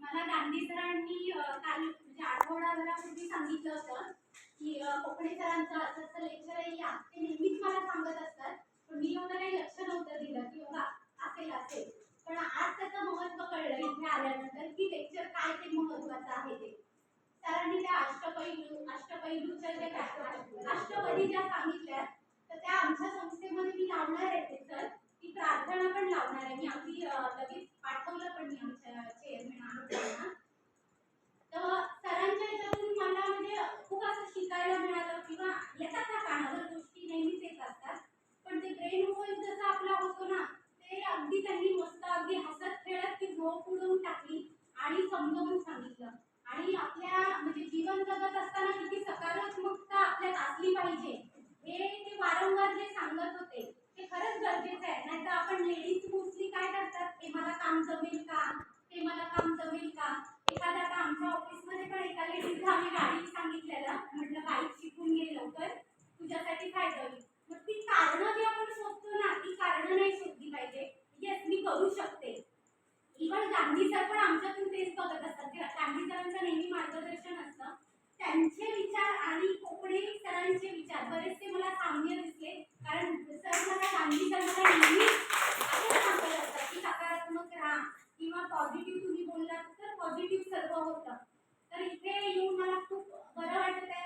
मला गांधी सरांनी काल म्हणजे आठवडाभरापूर्वी सांगितलं होतं की कोकणे सरांचं असं असं लेक्चर आहे या ते नेहमीच मला सांगत असतात. पण मी एवढं काही लक्ष नव्हतं दिलं की बाबा असेल असेल. पण आज त्याचं महत्त्व कळलं इथे आल्यानंतर की लेक्चर काय ते महत्त्वाचं आहे ते. सरांनी त्या अष्टपैलू अष्टपैलूच्या जे काय- अष्टपदी ज्या सांगितलं तर त्या आमच्या संस्थेमध्ये मी लावणार आहे ते सर ती प्रार्थना पण लावणार आहे मी अगदी अं, लगेच पाठवलं पण मी आमच्या चेअरमॅन अनुजांना तर सरांच्या ह्याच्यातून मला म्हणजे खूप असं शिकायला मिळालं किंवा येतात ना कानावर गोष्टी नेहमीच येत असतात. पण ते ब्रेन वॉइस जसं आपला होतो ना ते अगदी त्यांनी मस्त अगदी हसत खेळत ती झोप उडवून टाकली आणि समजावून सांगितलं. आणि आपल्या म्हणजे जीवन जगत असताना किती सकारात्मकता आपल्यात असली पाहिजे हे ते वारंवार जे सांगत होते ते खरंच गरजेचं आहे. नाहीतर आपण लेडीज मोस्टली काय करतात हे मला काम जमेल का हे मला काम जमेल का एखाद्या आता आमच्या ऑफिसमध्ये पण एका लेडीजला आम्ही गाडी सांगितलेलं म्हटलं बाईक शिकून घे लवकर तुझ्यासाठी फायदा होईल. मग ती कारणं जी आपण शोधतो ना ती कारणं नाही शोधली पाहिजे. येस मी करू शकते. इव्हन गांधी सर पण आमच्यातून तेच बघत असतात. गांधी सरांचं नेहमी मार्गदर्शन असतं त्यांचे विचार आणि कोकणे सरांचे विचार बरेचसे मला साम्य दिसले. कारण सर मला गांधी सर मला नेहमी सांगत असतात की सकारात्मक राहा. किंवा पॉझिटिव्ह तुम्ही बोललात तर पॉझिटिव्ह सर्व होतं. तुम्हाला खूप बरं वाटत आहे